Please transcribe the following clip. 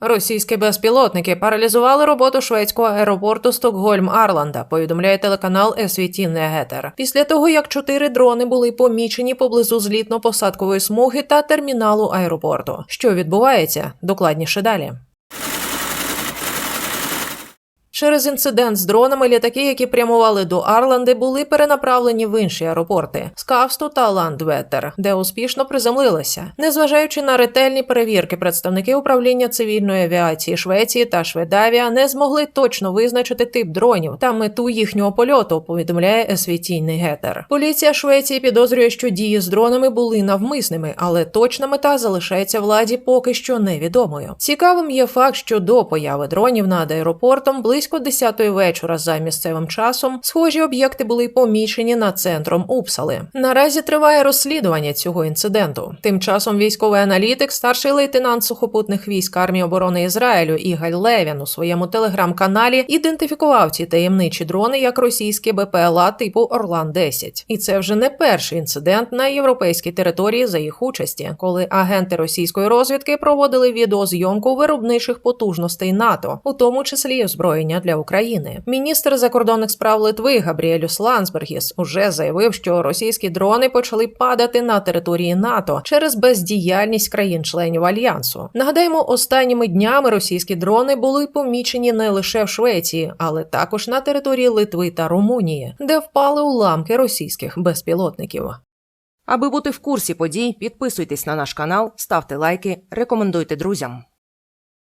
Російські безпілотники паралізували роботу шведського аеропорту Стокгольм Арланда. Повідомляє телеканал SVT Негетер. Після того як чотири дрони були помічені поблизу злітно-посадкової смуги та терміналу аеропорту. Що відбувається? Докладніше далі. Через інцидент з дронами літаки, які прямували до Арланди, були перенаправлені в інші аеропорти Скавсту та Ландветер, де успішно приземлилися. Незважаючи на ретельні перевірки, представники управління цивільної авіації Швеції та Шведавія не змогли точно визначити тип дронів та мету їхнього польоту. Повідомляє SVT Негетер. Поліція Швеції підозрює, що дії з дронами були навмисними, але точна мета залишається владі поки що невідомою. Цікавим є факт, що до появи дронів над аеропортом близько 10-ї вечора за місцевим часом схожі об'єкти були помічені над центром Упсали. Наразі триває розслідування цього інциденту. Тим часом військовий аналітик, старший лейтенант сухопутних військ армії оборони Ізраїлю Ігаль Левін у своєму телеграм-каналі ідентифікував ці таємничі дрони як російські БПЛА типу Орлан 10 І це вже не перший інцидент на європейській території за їх участі, коли агенти російської розвідки проводили відеозйомку виробничих потужностей НАТО, у тому числі й для України. Міністр закордонних справ Литви Габріелюс Лансбергіс уже заявив, що російські дрони почали падати на території НАТО через бездіяльність країн-членів альянсу. Нагадаємо, останніми днями російські дрони були помічені не лише в Швеції, але також на території Литви та Румунії, де впали уламки російських безпілотників. Аби бути в курсі подій, підписуйтесь на наш канал, ставте лайки, рекомендуйте друзям.